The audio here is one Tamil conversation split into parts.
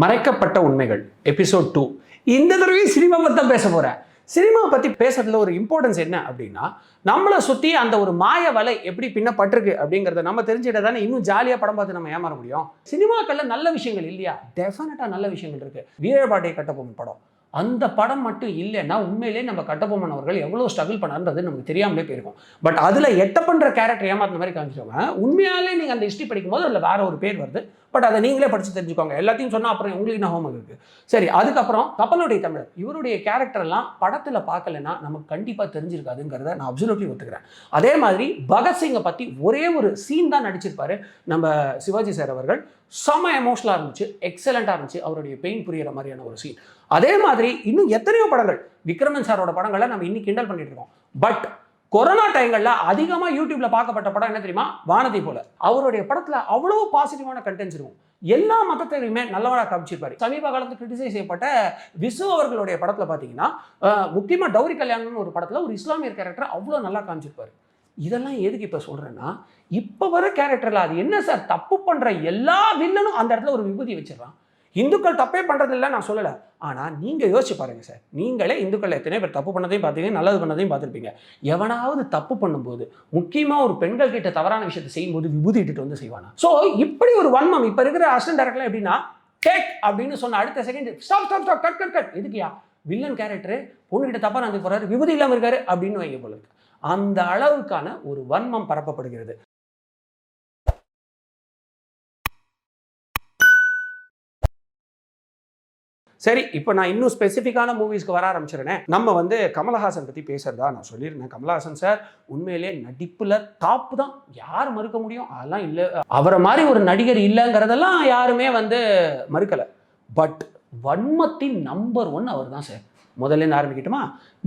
மறைக்கப்பட்ட உண்மைகள். எபிசோட் டூ இந்த தடவையும் சினிமா பற்றி தான் பேச போகிறேன் சினிமா பற்றி பேசுறதுல ஒரு இம்பார்ட்டன்ஸ் என்ன அப்படின்னா நம்மளை சுற்றி அந்த ஒரு மாய வலை எப்படி பின்னப்பட்டிருக்கு அப்படிங்கிறத நம்ம தெரிஞ்சிட தானே இன்னும் ஜாலியாக படம் பார்த்து நம்ம ஏமாற முடியும்? சினிமாக்கள்ல நல்ல விஷயங்கள் இல்லையா? டெஃபினட்டாக நல்ல விஷயங்கள் இருக்கு. வீரபாட்டியை கட்டபொம்மன் படம். அந்த படம் மட்டும் இல்லைன்னா உண்மையிலேயே நம்ம கட்டபொம்மன் அவர்கள் எவ்வளோ ஸ்ட்ரகிள் பண்ணார்ன்றது நமக்கு தெரியாமலே போயிருக்கும். பட் அதில் எட்ட பண்ணுற கேரக்டர் ஏமாத்தின மாதிரி காமிச்சிருவாங்க உண்மையாலே நீங்கள் அந்த ஹிஸ்ட்ரி படிக்கும்போது அதில் வேற ஒரு பேர் வருது. பட் அதை நீங்களே படித்து தெரிஞ்சுக்கோங்க. எல்லாத்தையும் சொன்னால் அப்புறம் உங்களுக்கு நான் ஹோம் இருக்கு? சரி அதுக்கப்புறம் கப்பலுடைய தமிழர். இவருடைய கேரக்டர்லாம் படத்தில் பார்க்கலன்னா நமக்கு கண்டிப்பாக தெரிஞ்சிருக்காதுங்கிறத நான் அப்சல்யூட்லி ஒத்துக்கிறேன். அதே மாதிரி பகத்சிங்கை பற்றி ஒரே ஒரு சீன் தான் நடிச்சிருப்பாரு. நம்ம சிவாஜி சார் அவர்கள். செம எமோஷனலாக இருந்துச்சு. எக்ஸலண்ட்டாக இருந்துச்சு. அவருடைய பெயின் புரியிற மாதிரியான ஒரு சீன் அதே மாதிரி இன்னும் எத்தனையோ படங்கள் விக்ரமன் சாரோட படங்களை நம்ம இன்னும் கிண்டல் பண்ணிட்டு இருக்கோம். பட் கொரோனா டைங்களில் அதிகமாக யூடியூப்ல பார்க்கப்பட்ட படம் என்ன தெரியுமா? வானதி போல. அவருடைய படத்தில் அவ்வளோ பாசிட்டிவான கண்டென்ட்ஸ் இருக்கும். எல்லா மதத்தையுமே நல்லவனாக காமிச்சிருப்பாரு. சமீப காலத்தில் கிரிட்டிசைஸ் செய்யப்பட்ட விசு அவர்களுடைய படத்தில் பார்த்தீங்கன்னா முக்கியமாக டௌரி கல்யாணம்னு ஒரு படத்தில் ஒரு இஸ்லாமியர் கேரக்டர் அவ்வளோ நல்லா காமிச்சிருப்பாரு. இதெல்லாம் எதுக்கு இப்போ சொல்கிறேன்னா இப்போ வர கேரக்டரில் அது என்ன சார் தப்பு பண்ணுற எல்லா வில்லனும் அந்த இடத்துல ஒரு விபூதி வச்சிடறான். இந்துக்கள் தப்பே பண்ணுறதில்ல நான் சொல்லலை. ஆனால் நீங்கள் யோசிச்சு பாருங்கள் சார். நீங்களே இந்துக்கள் எத்தனை பேர் தப்பு பண்ணதையும் பார்த்தீங்க நல்லது பண்ணதையும் பார்த்துருப்பீங்க. எவனாவது தப்பு பண்ணும்போது முக்கியமாக ஒரு பெண்கள் கிட்ட தவறான விஷயத்தை செய்யும்போது விபூதி இட்டுட்டு வந்து செய்வானா? ஸோ இப்படி ஒரு வன்மம் இப்போ இருக்கிற அசிஸ்டன்ட் டேரக்டர் எப்படின்னா டேக் அப்படின்னு சொன்ன அடுத்த second stop stop stop cut cut cut எதுக்கியா villain character பொண்ணுகிட்ட தப்பாக நடந்து போகிறாரு விபூதி இல்லாமல் இருக்காரு அப்படின்னு வைங்க போல இருக்கு. அந்த அளவுக்கான ஒரு வன்மம் பரப்பப்படுகிறது. சரி இப்போ நான் இன்னும் ஸ்பெசிஃபிக்கான மூவிஸ்க்கு வர ஆரம்பிச்சிருனே நம்ம வந்து கமலஹாசன் பற்றி பேசுறதா நான் சொல்லியிருந்தேன். கமலஹாசன் சார் உண்மையிலேயே நடிப்பில் டாப் தான். யார் மறுக்க முடியும்? அதெல்லாம் இல்லை. அவரை மாதிரி ஒரு நடிகர் இல்லைங்கிறதெல்லாம் யாருமே வந்து மறுக்கலை. பட் வன்மத்தின் நம்பர் ஒன் அவர் தான் சார் முதல்ல ஆரம்பிக்கட்டுமா?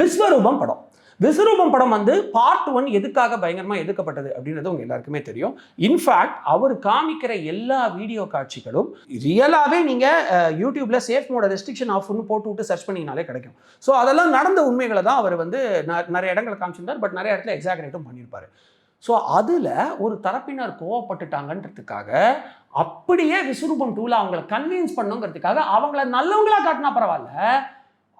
விஸ்வரூபம் படம். விஸ்வரூபம் படம் வந்து பார்ட் ஒன் எதுக்காக பயங்கரமாக எதுக்கப்பட்டது அப்படின்றது உங்க எல்லாருக்குமே தெரியும். இன்ஃபேக்ட் அவர் காமிக்கிற எல்லா வீடியோ காட்சிகளும் ரியலாகவே நீங்கள் யூடியூப்ல சேஃப் மோட ரெஸ்ட்ரிக்ஷன் ஆஃப்னு போட்டு விட்டு சர்ச் பண்ணிங்கனாலே கிடைக்கும். ஸோ அதெல்லாம் நடந்த உண்மைகளை தான் அவர் வந்து ந- நிறைய இடங்களை காமிச்சிருந்தார் பட் நிறைய இடத்துல எக்ஸாகரேட்டும் பண்ணியிருப்பாரு ஸோ அதில் ஒரு தரப்பினர் கோவப்பட்டுட்டாங்கன்றதுக்காக அப்படியே விஸ்வரூபம் டூவில் அவங்கள கன்வின்ஸ் பண்ணுங்கிறதுக்காக அவங்கள நல்லவங்களாக காட்டினா பரவாயில்ல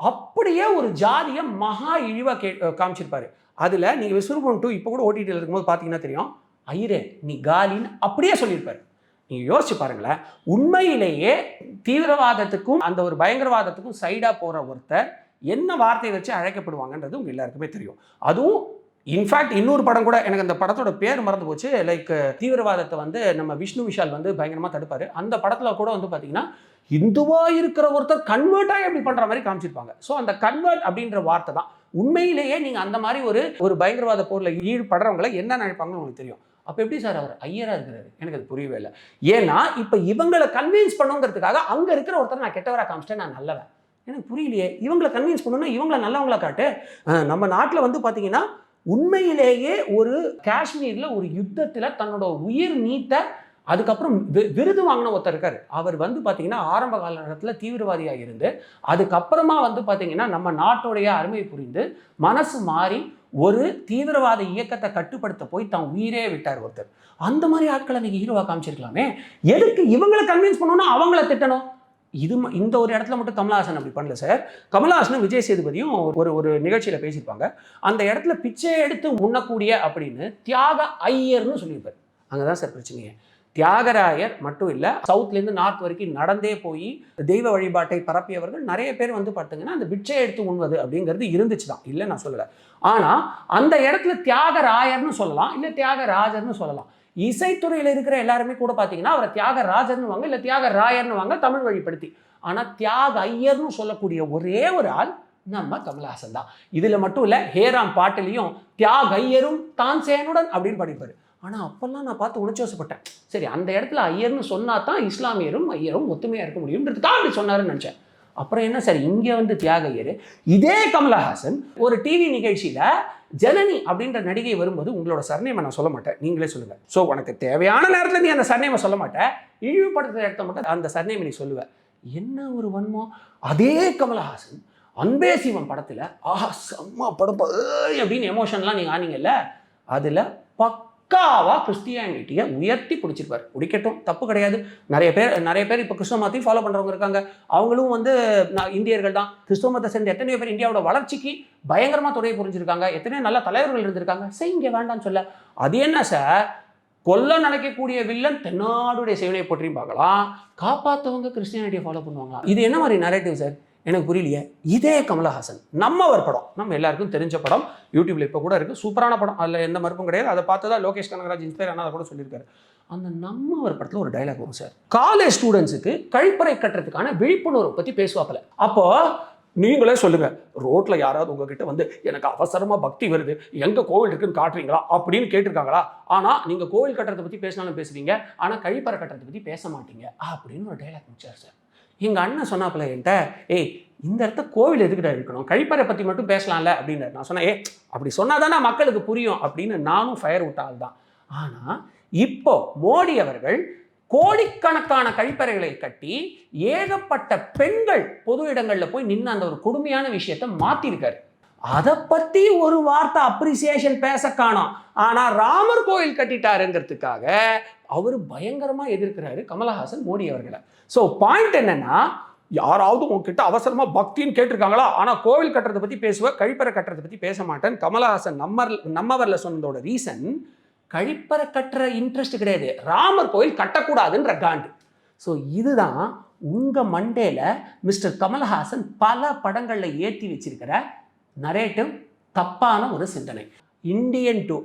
அப்படியே ஒரு ஜாதியை மகா இழிவாக கே காமிச்சிருப்பாரு. அதில் நீங்கள் விஸ்வரூபம் டூ இப்போ கூட ஓடிடியில் இருக்கும்போது பார்த்தீங்கன்னா தெரியும். ஐயரே நீ காலின்னு அப்படியே சொல்லியிருப்பாரு. நீங்கள் யோசிச்சு பாருங்களேன். உண்மையிலேயே தீவிரவாதத்துக்கும் அந்த ஒரு பயங்கரவாதத்துக்கும் சைடாக போகிற ஒருத்தர் என்ன வார்த்தையை வச்சு அழைக்கப்படுவாங்கன்றது உங்கள் எல்லாருக்குமே தெரியும். அதுவும் இன்ஃபேக்ட் இன்னொரு படம் கூட எனக்கு அந்த படத்தோட பேர் மறந்து போச்சு. லைக் தீவிரவாதத்தை வந்து நம்ம விஷ்ணு விஷால் வந்து பயங்கரமாக தடுப்பார். அந்த படத்தில் கூட வந்து பார்த்தீங்கன்னா இந்துவாக இருக்கிற ஒருத்தர் கன்வெர்ட்டாக எப்படி பண்ணுற மாதிரி காமிச்சிருப்பாங்க. ஸோ அந்த கன்வெர்ட் அப்படின்ற வார்த்தை தான். உண்மையிலேயே நீங்கள் அந்த மாதிரி ஒரு ஒரு பயங்கரவாத போரில் ஈடுபடுறவங்களை என்ன நினைப்பாங்கன்னு உங்களுக்கு தெரியும். அப்போ எப்படி சார் அவர்? ஐயராக இருக்கிறாரு. எனக்கு அது புரியவே இல்லை. ஏன்னா இப்போ இவங்களை கன்வின்ஸ் பண்ணுங்கிறதுக்காக அங்கே இருக்கிற ஒருத்தர் நான் கெட்டவராக காமிச்சிட்டேன் நான் நல்லவன். எனக்கு புரியலையே. இவங்களை கன்வின்ஸ் பண்ணணும்னா இவங்களை நல்லவங்களா காட்டு? நம்ம நாட்டில் வந்து பார்த்தீங்கன்னா உண்மையிலேயே ஒரு காஷ்மீரில் ஒரு யுத்தத்தில் தன்னோட உயிர் நீத்த அதுக்கப்புறம் வி- விருது வாங்கின ஒருத்தர் இருக்கார். அவர் வந்து பார்த்தீங்கன்னா ஆரம்ப காலகட்டத்தில் தீவிரவாதியாக இருந்து அதுக்கப்புறமா வந்து பார்த்தீங்கன்னா நம்ம நாட்டோடைய அருமை புரிந்து மனசு மாறி ஒரு தீவிரவாத இயக்கத்தை கட்டுப்படுத்த போய் தான் உயிரே விட்டார் ஒருத்தர். அந்த மாதிரி ஆட்களை நீங்கள் ஹீரோவாக காமிச்சிருக்கலாமே? எதுக்கு இவங்களை கன்வின்ஸ் பண்ணணும்னா அவங்கள திட்டணும்? இது இந்த ஒரு இடத்துல மட்டும் கமலஹாசன் அப்படி பண்ணல சார். கமலஹாசனும் விஜய் சேதுபதியும் ஒரு ஒரு நிகழ்ச்சியில் பேசியிருப்பாங்க. அந்த இடத்துல பிச்சை எடுத்து உண்ணக்கூடிய அப்படின்னு தியாக ஐயர்னு சொல்லியிருப்பார். அங்கே தான் சார் பிரச்சனையே. தியாகராயர் மட்டும் இல்லை சவுத்லேருந்து நார்த் வரைக்கும் நடந்தே போய் தெய்வ வழிபாட்டை பரப்பியவர்கள் நிறைய பேர் வந்து பார்த்தீங்கன்னா அந்த பிட்சை எடுத்து உண்வது அப்படிங்கிறது இருந்துச்சு தான். இல்லை நான் சொல்லலை. ஆனால் அந்த இடத்துல தியாகராயர்னு சொல்லலாம் இல்லை தியாகராஜர்னு சொல்லலாம். இசைத்துறையில் இருக்கிற எல்லாருமே கூட பார்த்தீங்கன்னா அவரை தியாகராஜர்னு வாங்க இல்லை தியாகராயர்னு வாங்க தமிழ் வழிப்படுத்தி. ஆனால் தியாக ஐயர்னு சொல்லக்கூடிய ஒரே ஒரு ஆள் நம்ம கமலஹாசன் தான் இதில் மட்டும் இல்லை ஹேராம் பாட்டிலையும் தியாக ஐயரும் தான் சேனுடன் அப்படின்னு படிப்பார். ஆனால் அப்போல்லாம் நான் பார்த்து உணர்ச்சிவசப்பட்டேன். சரி அந்த இடத்துல ஐயர்னு சொன்னா தான் இஸ்லாமியரும் ஐயரும் ஒத்துமையாக இருக்க முடியும்ன்றது தான் அப்படி சொன்னாருன்னு நினச்சேன். அப்புறம் என்ன? சார் இங்கே வந்து தியாக ஐயர் இதே கமலஹாசன் ஒரு டிவி நிகழ்ச்சியில் ஜனனி அப்படின்ற நடிகை வரும்போது உங்களோட சர்நேமை நான் சொல்ல மாட்டேன். நீங்களே சொல்லுங்க. ஸோ உனக்கு தேவையான நேரத்தில் நீ அந்த சர்நேமை சொல்ல மாட்டேன் இழிவுபடுத்த இடத்த மட்டும் அந்த சர்நேமை நீ சொல்லுவேன் என்ன ஒரு வன்மம்? அதே கமலஹாசன் அன்பே சிவம் படத்தில். ஆஹா செம்ம படம் அப்படின்னு எமோஷன்லாம் நீங்கள் ஆனீங்கல்ல அதில் பக்காவாக கிறிஸ்டியானிட்டியை உயர்த்தி பிடிச்சிருப்பார். பிடிக்கட்டும் தப்பு கிடையாது. நிறைய பேர் நிறைய பேர் இப்போ கிறிஸ்தவ மதத்தையும் ஃபாலோ பண்ணுறவங்க இருக்காங்க. அவங்களும் வந்து நான் இந்தியர்கள் தான். கிறிஸ்தவ மதத்தை சேர்ந்த எத்தனையோ பேர் இந்தியாவோட வளர்ச்சிக்கு பயங்கரமாக துறையை புரிஞ்சிருக்காங்க. எத்தனையோ நல்ல தலைவர்கள் இருந்திருக்காங்க. இங்கே வேண்டாம்னு சொல்ல. அது என்ன சார்? கொல்ல நினைக்கக்கூடிய வில்லன் தென்னாடுடைய சேவனையை பற்றியும் பார்க்கலாம். காப்பாற்றவங்க கிறிஸ்டியானிட்டியை ஃபாலோ பண்ணுவாங்க இது என்ன மாதிரி நரேட்டிவ் சார்? எனக்கு புரியலையே. இதே கமலஹாசன் நம்மவர் படம். நம்ம எல்லாருக்கும் தெரிஞ்ச படம். யூடியூப்ல இப்போ கூட இருக்குது சூப்பரான படம். அதில் எந்த மறுப்பும் கிடையாது. அதை பார்த்து தான் லோகேஷ் கனகராஜ் இன்ஸ்பயர் ஆனால் அதை கூட சொல்லியிருக்காரு. அந்த நம்மவர் படத்தில் ஒரு டைலாக் வரும் சார். காலேஜ் ஸ்டூடெண்ட்ஸுக்கு கழிப்பறை கட்டுறதுக்கான விழிப்புணர்வு பற்றி பேசுவாப்பில். அப்போ நீங்களே சொல்லுங்க ரோட்ல யாராவது உங்ககிட்ட வந்து எனக்கு அவசரமா பக்தி வருது. எங்க கோவில் இருக்குன்னு காட்டுறீங்களா? அப்படின்னு கேட்டிருக்காங்களா? ஆனா நீங்க கோவில் கட்டுறதை பத்தி பேசினாலும் பேசுறீங்க ஆனா கழிப்பறை கட்டுறதை பத்தி பேச மாட்டீங்க. அப்படின்னு ஒரு டைலாக் முடிச்சார் சார். எங்கள் அண்ணன் சொன்னாப்புல என்கிட்ட ஏய் இந்த இடத்த கோவில் எதுக்கிட்ட இருக்கணும் கழிப்பறை பற்றி மட்டும் பேசலாம்ல? அப்படின்னு நான் சொன்னேன் ஏ அப்படி சொன்னாதானே மக்களுக்கு புரியும்? அப்படின்னு நானும் ஃபயர் விட்ட ஆள் தான். ஆனால் இப்போ மோடி அவர்கள் கோடிக்கணக்கான கழிப்பறைகளை கட்டி ஏகப்பட்ட பெண்கள் பொது இடங்களில் போய் நின்று அந்த ஒரு கொடுமையான விஷயத்தை மாற்றிருக்காரு அதை பற்றி ஒரு வார்த்தை அப்ரிசியேஷன் பேச காணோம். ஆனால் ராமர் கோயில் கட்டிட்டாருங்கிறதுக்காக அவர் பயங்கரமாக எதிர்க்கிறாரு கமலஹாசன் மோடி அவர்களை. ஸோ பாயிண்ட் என்னன்னா யாராவது உங்ககிட்ட அவசரமாக பக்தின்னு கேட்டிருக்காங்களா? ஆனால் கோவில் கட்டுறதை பற்றி பேசுவேன் கழிப்பறை கட்டுறதை பற்றி பேச மாட்டேன் கமலஹாசன் நம்மர் நம்மவரில் சொன்னதோட ரீசன் கழிப்பறை கட்டுற இன்ட்ரெஸ்ட் கிடையாது. ராமர் கோயில் கட்டக்கூடாதுன்ற காண்டு. ஸோ இதுதான் உங்கள் மண்டேல மிஸ்டர் கமல்ஹாசன் பல படங்களில் ஏற்றி வச்சிருக்கிற நரேட்டிவ் தப்பான ஒரு சிந்தனை. இந்தியன் டூ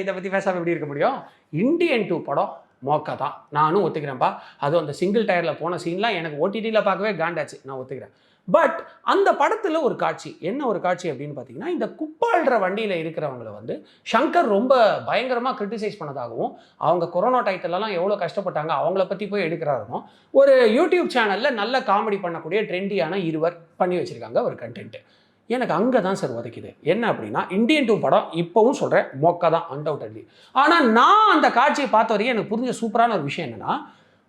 இதை பற்றி பேசாமல் எப்படி இருக்க முடியும்? இந்தியன் டூ படம் மோக்கா தான். நானும் ஒத்துக்கிறேன்ப்பா அதுவும் அந்த சிங்கிள் டயரில் போன சீன்லாம் எனக்கு ஓடிடியில் பார்க்கவே காண்டாச்சு நான் ஒத்துக்கிறேன். பட் அந்த படத்தில் ஒரு காட்சி. என்ன ஒரு காட்சி அப்படின்னு பார்த்தீங்கன்னா இந்த குப்பாள்ற வண்டியில் இருக்கிறவங்கள வந்து ஷங்கர் ரொம்ப பயங்கரமாக கிரிட்டிசைஸ் பண்ணதாகவும் அவங்க கொரோனா டயத்துலலாம் எவ்வளோ கஷ்டப்பட்டாங்க அவங்கள பற்றி போய் எடுக்கிறாருமோ ஒரு யூடியூப் சேனலில் நல்ல காமெடி பண்ணக்கூடிய ட்ரெண்டியான இருவர் பண்ணி வச்சுருக்காங்க ஒரு கண்டென்ட்டு எனக்கு அங்கே தான் சார் உதைக்குது. என்ன அப்படின்னா இந்தியன் டூ படம் இப்போவும் சொல்கிறேன் மொக்க தான் அன்டவுட்லி ஆனால் நான் அந்த காட்சியை பார்த்த வரைக்கும் எனக்கு புரிஞ்ச சூப்பரான ஒரு விஷயம் என்னென்னா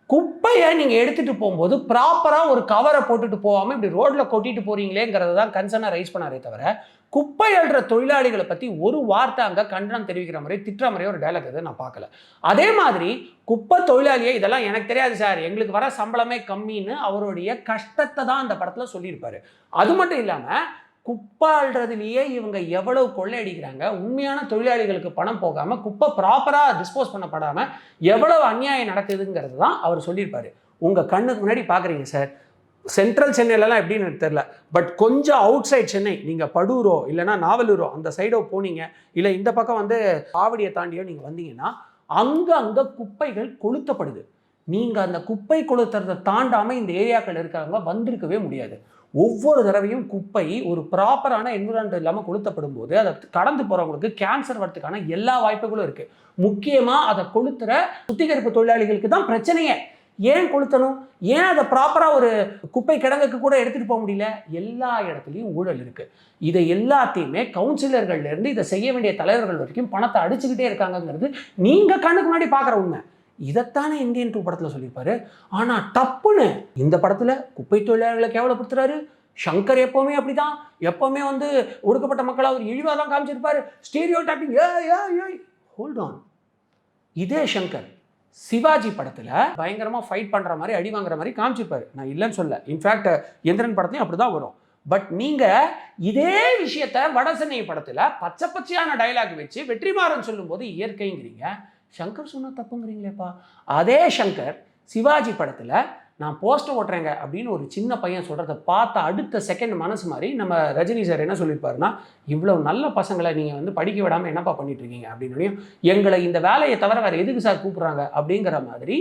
குப்பையை நீங்கள் எடுத்துகிட்டு போகும்போது ப்ராப்பராக ஒரு கவரை போட்டுட்டு போகாமல் இப்படி ரோட்டில் கொட்டிட்டு போகிறீங்களேங்கிறத தான் கன்சர்னாக ரைஸ் பண்ணாரே தவிர குப்பை அழுற தொழிலாளிகளை பற்றி ஒரு வார்த்தை அங்கே கண்டனம் தெரிவிக்கிற மாதிரி திட்டுற மாதிரியே ஒரு டைலாக் எதுவும் நான் பார்க்கல. அதே மாதிரி குப்பை தொழிலாளியே இதெல்லாம் எனக்கு தெரியாது சார் எங்களுக்கு வர சம்பளமே கம்மின்னு அவருடைய கஷ்டத்தை தான் அந்த படத்தில் சொல்லியிருப்பார். அது மட்டும் இல்லாமல் குப்பாள்றதுலேயே இவங்க எவ்வளவு கொள்ளையடிக்கிறாங்க? உண்மையான தொழிலாளிகளுக்கு பணம் போகாமல் குப்பை ப்ராப்பராக டிஸ்போஸ் பண்ணப்படாமல் எவ்வளவு அநியாயம் நடக்குதுங்கிறது தான் அவர் சொல்லியிருப்பார். உங்கள் கண்ணுக்கு முன்னாடி பார்க்குறீங்க சார் சென்ட்ரல் சென்னையிலலாம் எப்படின்னு தெரில பட் கொஞ்சம் அவுட் சைட் சென்னை நீங்கள் படூரோ இல்லைனா நாவலூரோ அந்த சைடோ போனீங்க இல்லை இந்த பக்கம் வந்து ஆவடியை தாண்டியோ நீங்கள் வந்தீங்கன்னா அங்கே அங்கே குப்பைகள் கொளுத்தப்படுது. நீங்கள் அந்த குப்பை கொளுத்துறதை தாண்டாமல் இந்த ஏரியாக்கள் இருக்கிறவங்க வந்திருக்கவே முடியாது. ஒவ்வொரு தடவையும் குப்பை ஒரு ப்ராப்பரான என்விரான்மெண்ட் இல்லாமல் கொளுத்தப்படும் போது அதை கடந்து போகிறவங்களுக்கு கேன்சர் வரதுக்கான எல்லா வாய்ப்புகளும் இருக்குது முக்கியமாக அதை கொளுத்துற சுத்திகரிப்பு தொழிலாளிகளுக்கு தான் பிரச்சனையே. ஏன் கொளுத்தணும்? ஏன் அதை ப்ராப்பராக ஒரு குப்பை கிடங்குக்கு கூட எடுத்துகிட்டு போக முடியல? எல்லா இடத்துலையும் ஊழல் இருக்குது இதை எல்லாத்தையுமே கவுன்சிலர்கள்லேருந்து இதை செய்ய வேண்டிய தலைவர்கள் வரைக்கும் பணத்தை அடிச்சுக்கிட்டே இருக்காங்கங்கிறது நீங்கள் கண்ணுக்கு முன்னாடி பார்க்குற உண்மை. இதைத்தானே இந்தியன் டூ படத்தில் சொல்லியிருப்பாரு. ஆனால் டப்புன்னு இந்த படத்தில் குப்பை தொழிலாளர்களை கேவலப்படுத்துறாரு. ஷங்கர் எப்போவுமே அப்படிதான். எப்போவுமே வந்து ஒடுக்கப்பட்ட மக்களை அவர் இழிவாக தான் காமிச்சிருப்பாரு. ஸ்டீரியோ டாப்பிங் ஏ ஏ ஏ ஹோல்ட் ஆன் இதே ஷங்கர் சிவாஜி படத்தில் பயங்கரமாக ஃபைட் பண்ணுற மாதிரி அடி வாங்குற மாதிரி காமிச்சிருப்பாரு. நான் இல்லைன்னு சொல்ல. இன்ஃபேக்ட் எந்திரன் படத்தையும் அப்படி தான் வரும். பட் நீங்கள் இதே விஷயத்த வடசென்னை படத்தில் பச்சை பச்சையான டைலாக் வச்சு வெற்றிமாறன் சொல்லும்போது இயற்கைங்கிறீங்க. சங்கர் சொன்ன தப்புங்கிறீங்களேப்பா. அதே சங்கர் சிவாஜி படத்தில் நான் போஸ்டர் ஓட்டுறேங்க அப்படின்னு ஒரு சின்ன பையன் சொல்கிறத பார்த்த அடுத்த செகண்ட் மனசு மாதிரி நம்ம ரஜினி சார் என்ன சொல்லியிருப்பாருன்னா இவ்வளோ நல்ல பசங்களை நீங்கள் வந்து படிக்க விடாமல் என்னப்பா பண்ணிட்டு இருக்கீங்க அப்படின்னு எங்களை இந்த வேலையை தவிர வேறு எதுக்கு சார் கூப்பிட்றாங்க? அப்படிங்கிற மாதிரி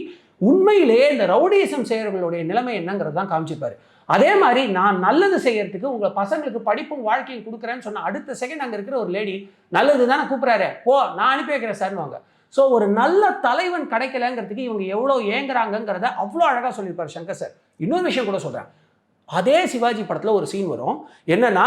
உண்மையிலேயே இந்த ரவுடிசம் செய்கிறவங்களுடைய நிலைமை என்னங்கிறது தான் காமிச்சிருப்பாரு. அதே மாதிரி நான் நல்லது செய்யறதுக்கு உங்கள் பசங்களுக்கு படிப்பும் வாழ்க்கையும் கொடுக்குறேன்னு சொன்ன அடுத்த செகண்ட் அங்கே இருக்கிற ஒரு லேடி நல்லது தானே கூப்பிட்றாரு? போ நான் அனுப்பி வைக்கிறேன் சார்னுவாங்க ஸோ ஒரு நல்ல தலைவன் கிடைக்கலங்கிறதுக்கு இவங்க எவ்வளோ ஏங்குறாங்கங்கிறத அவ்வளோ அழகாக சொல்லியிருப்பார் சங்கர் சார். இன்னொரு விஷயம் கூட சொல்கிறேன் அதே சிவாஜி படத்தில் ஒரு சீன் வரும். என்னன்னா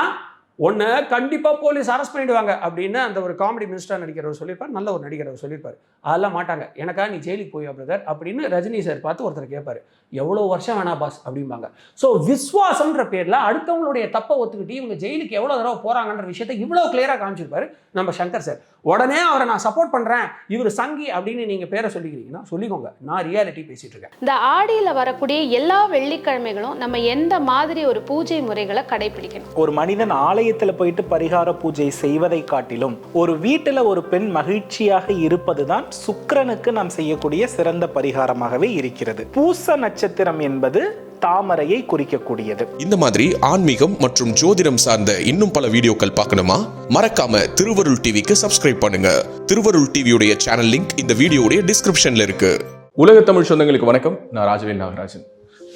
ஒன்று கண்டிப்பாக போலீஸ் அரெஸ்ட் பண்ணிடுவாங்க அப்படின்னு அந்த ஒரு காமெடி மினிஸ்டர் நடிக்கிறவர் சொல்லியிருப்பார். நல்ல ஒரு நடிகர் சொல்லியிருப்பார். அதெல்லாம் மாட்டாங்க. எனக்கா நீ ஜெயிலுக்கு போய் பிரதர் அப்படின்னு ரஜினி சார் பார்த்து ஒருத்தர் கேட்பாரு. எவ்வளோ வருஷம் வேணா பாஸ் அப்படிம்பாங்க. ஸோ விஸ்வாசம்ன்ற பேரில் அடுத்தவங்களுடைய தப்பை ஒத்துக்கிட்டு இவங்க ஜெயிலுக்கு எவ்வளோ தடவை போகிறாங்கன்ற விஷயத்தை இவ்வளோ கிளியராக காமிச்சிருப்பாரு நம்ம சங்கர் சார் உடனே அவரை நான் சப்போர்ட் பண்ணுறேன் இவர் சங்கி அப்படின்னு நீங்கள் பேரை சொல்லிக்கிறீங்கன்னா சொல்லிக்கோங்க. நான் ரியாலிட்டி பேசிட்டு இருக்கேன். இந்த ஆடியில் வரக்கூடிய எல்லா வெள்ளிக்கிழமைகளும் நம்ம எந்த மாதிரி ஒரு பூஜை முறைகளை கடைபிடிக்கணும்? ஒரு மனிதன் ஆலயத்துல போயிட்டு பரிகார பூஜை செய்வதை காட்டிலும் ஒரு வீட்டுல ஒரு பெண் மகிழ்ச்சியாக இருப்பதுதான் சுக்கிரனுக்கு நாம் செய்யக்கூடிய சிறந்த பரிகாரமாகவே இருக்கிறது. பூச நட்சத்திரம் என்பது தாமரையை குறிக்கக்கூடியது. இந்த மாதிரி ஆன்மீகம் மற்றும் ஜோதிடம் சார்ந்த இன்னும் பல வீடியோக்கள் பார்க்கணுமா? மறக்காம திருவருள் டிவிக்கு சப்ஸ்கிரைப் பண்ணுங்க. திருவருள் டிவியுடைய சேனல் லிங்க் இந்த வீடியோடைய டிஸ்கிரிப்ஷன்ல இருக்கு. உலக தமிழ் சொந்தங்களுக்கு வணக்கம். நான் ராஜவேல் நாகராஜன்.